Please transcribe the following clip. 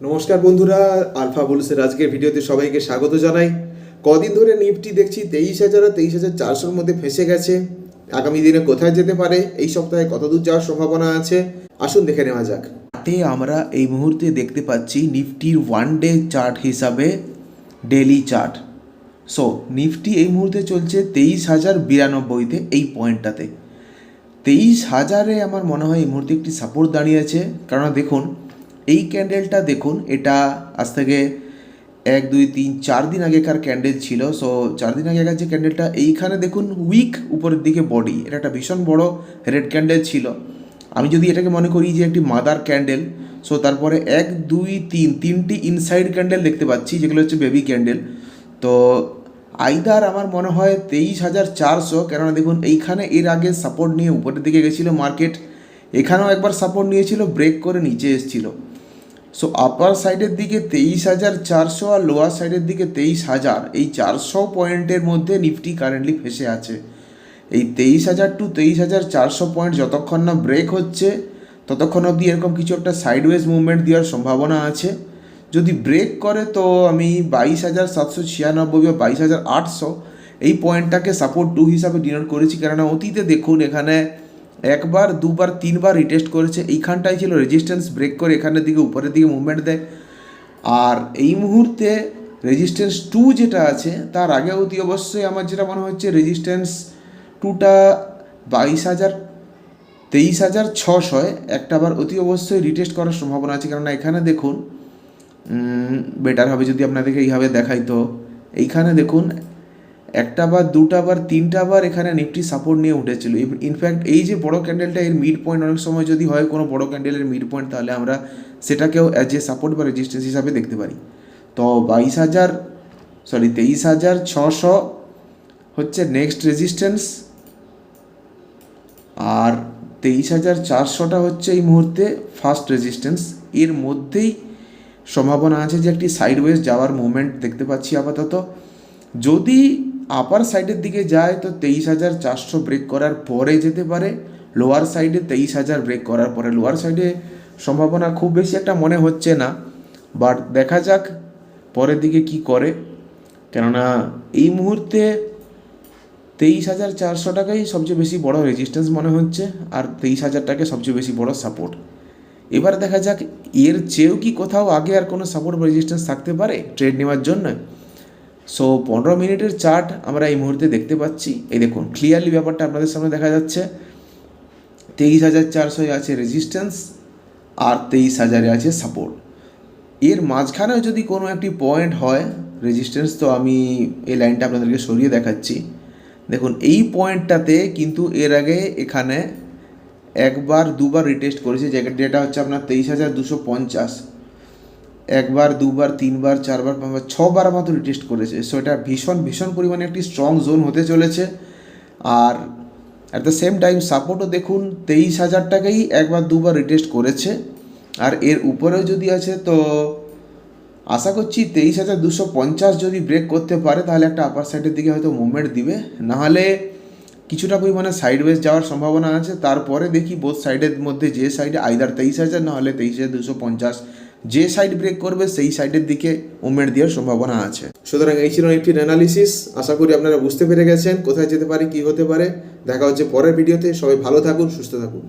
নমস্কার বন্ধুরা, আলফা বুলসের আজকের ভিডিওতে সবাইকে স্বাগত জানাই। কদিন ধরে নিফটি দেখছি তেইশ হাজার আর তেইশ হাজার চারশোর মধ্যে ফেসে গেছে। আগামী দিনে কোথায় যেতে পারে, এই সপ্তাহে কতদূর যাওয়ার সম্ভাবনা আছে, আসুন দেখে নেওয়া যাক। চার্টে আমরা এই মুহূর্তে দেখতে পাচ্ছি নিফটির ওয়ান ডে চার্ট হিসাবে ডেলি চার্ট সো নিফটি এই মুহূর্তে চলছে তেইশ হাজার বিরানব্বইতে এই পয়েন্টটাতে তেইশ হাজারে আমার মনে হয় এই মুহূর্তে একটি সাপোর্ট দাঁড়িয়েছে কারণ দেখুন এই ক্যান্ডেলটা দেখুন, এটা আজ থেকে এক, দুই, তিন, চার দিন আগেকার ক্যান্ডেল ছিল। সো চার দিন আগেকার যে ক্যান্ডেলটা এইখানে দেখুন উইক উপরের দিকে বডি এটা একটা ভীষণ বড় রেড ক্যান্ডেল ছিল। আমি যদি এটাকে মনে করি যে একটি মাদার ক্যান্ডেল সো তারপরে এক, দুই, তিন, তিনটি ইনসাইড ক্যান্ডেল দেখতে পাচ্ছি, যেগুলো হচ্ছে বেবি ক্যান্ডেল তো আইদার আমার মনে হয় তেইশ হাজার চারশো, কেননা দেখুন এইখানে এর আগে সাপোর্ট নিয়ে উপরের দিকে গেছিল মার্কেট এখানেও একবার সাপোর্ট নিয়েছিল ব্রেক করে নিচে এসেছিল। সো আপার সাইডের দিকে তেইশ হাজার চারশো আর লোয়ার সাইডের দিকে তেইশ হাজার। এই চারশো পয়েন্টের মধ্যে নিফটি কারেন্টলি ফেসে আছে। এই তেইশ হাজার টু তেইশ হাজার চারশো পয়েন্ট যতক্ষণ না ব্রেক হচ্ছে, ততক্ষণ অবধি এরকম কিছু একটা সাইডওয়েজ মুভমেন্ট দেওয়ার সম্ভাবনা আছে। যদি ব্রেক করে তো আমি বাইশ হাজার সাতশো ছিয়ানব্বই বা বাইশ হাজার আটশো এই পয়েন্টটাকে সাপোর্ট টু হিসাবে ডিনোট করেছি। কেননা অতীতে দেখুন এখানে একবার, দুবার, তিনবার রিটেস্ট করেছে। এইখানটাই ছিল রেজিস্ট্যান্স ব্রেক করে এখানের দিকে, উপরের দিকে মুভমেন্ট দেয়। আর এই মুহূর্তে রেজিস্ট্যান্স টু যেটা আছে, তার আগে অতি অবশ্যই আমার যেটা মনে হচ্ছে রেজিস্ট্যান্স টুটা বাইশ হাজার, তেইশ হাজার ছশোয়। একটা আবার অতি অবশ্যই রিটেস্ট করার সম্ভাবনা আছে। কেননা এখানে দেখুন বেটার হবে যদি আপনাদেরকে এইভাবে দেখাই তো এইখানে দেখুন একটা বার, দুটা বার, তিনটা বার এখানে নিফটি সাপোর্ট নিয়ে উঠেছিল। ইনফ্যাক্ট এই যে বড় ক্যান্ডেলটা এর মিড পয়েন্ট অনেক সময় যদি হয় কোনো বড় ক্যান্ডেলের মিড পয়েন্ট তাহলে আমরা সেটাকেও অ্যাজ এ সাপোর্ট বা রেজিস্ট্যান্স হিসাবে দেখতে পারি। তো বাইশ হাজার সরি তেইশ হাজার ছশো হচ্ছে নেক্সট রেজিস্ট্যান্স আর তেইশ হাজার চারশোটা হচ্ছে এই মুহূর্তে ফার্স্ট রেজিস্ট্যান্স এর মধ্যেই সম্ভাবনা আছে যে একটি সাইডওয়েজ যাওয়ার মুভমেন্ট দেখতে পাচ্ছি আপাতত। যদি আপার সাইডের দিকে যায় তো তেইশ হাজার চারশো ব্রেক করার পরে যেতে পারে। লোয়ার সাইডে তেইশ হাজার ব্রেক করার পরে লোয়ার সাইডে সম্ভাবনা খুব বেশি একটা মনে হচ্ছে না। বাট দেখা যাক পরের দিকে কি করে। কেননা এই মুহূর্তে তেইশ হাজার চারশো টাকাই সবচেয়ে বেশি বড় রেজিস্ট্যান্স মনে হচ্ছে আর তেইশ হাজার টাকা সবচেয়ে বেশি বড় সাপোর্ট এবার দেখা যাক এর চেয়েও কি কোথাও আগে আর কোনো সাপোর্ট বা রেজিস্ট্যান্স থাকতে পারে ট্রেড নেওয়ার জন্য। সো পনেরো মিনিটের চার্ট আমরা এই মুহূর্তে দেখতে পাচ্ছি। এই দেখুন ক্লিয়ারলি ব্যাপারটা আপনাদের সামনে দেখা যাচ্ছে। তেইশ হাজার চারশোয় আছে রেজিস্ট্যান্স আর তেইশ হাজারে আছে সাপোর্ট এর মাঝখানেও যদি কোনো একটি পয়েন্ট হয় রেজিস্ট্যান্স তো আমি এই লাইনটা আপনাদেরকে সরিয়ে দেখাচ্ছি। দেখুন, এই পয়েন্টটাতে কিন্তু এর আগে এখানে একবার, দুবার রিটেস্ট করেছে। যেটা হচ্ছে আপনার তেইশ হাজার দুশো পঞ্চাশ। একবার, দুবার, তিনবার, চারবার, পাঁচবার, ছবার মতো রিটেস্ট করেছে। সো এটা ভীষণ ভীষণ পরিমাণে একটি স্ট্রং জোন হতে চলেছে। আর অ্যাট দ্য সেম টাইম সাপোর্টও দেখুন, তেইশ হাজার টাকাই একবার, দুবার রিটেস্ট করেছে। আর এর উপরেও যদি আছে, তো আশা করছি তেইশ হাজার দুশো পঞ্চাশ যদি ব্রেক করতে পারে, তাহলে একটা আপার সাইডের দিকে হয়তো মুভমেন্ট দিবে। নাহলে কিছুটা পরিমাণে সাইডওয়েজ যাওয়ার সম্ভাবনা আছে। তারপরে দেখি বোধ সাইডের মধ্যে যে সাইডে আইদার তেইশ হাজার, নাহলে তেইশ হাজার দুশো পঞ্চাশ যে সাইড ব্রেক করবে, সেই সাইডের দিকে মুভমেন্ট দেওয়ার সম্ভাবনা আছে। সুতরাং এই ছিল একটি অ্যানালিসিস আশা করি আপনারা বুঝতে পেরে গেছেন, কোথায় যেতে পারে, কি হতে পারে। দেখা হচ্ছে পরের ভিডিওতে সবাই ভালো থাকুন, সুস্থ থাকুন।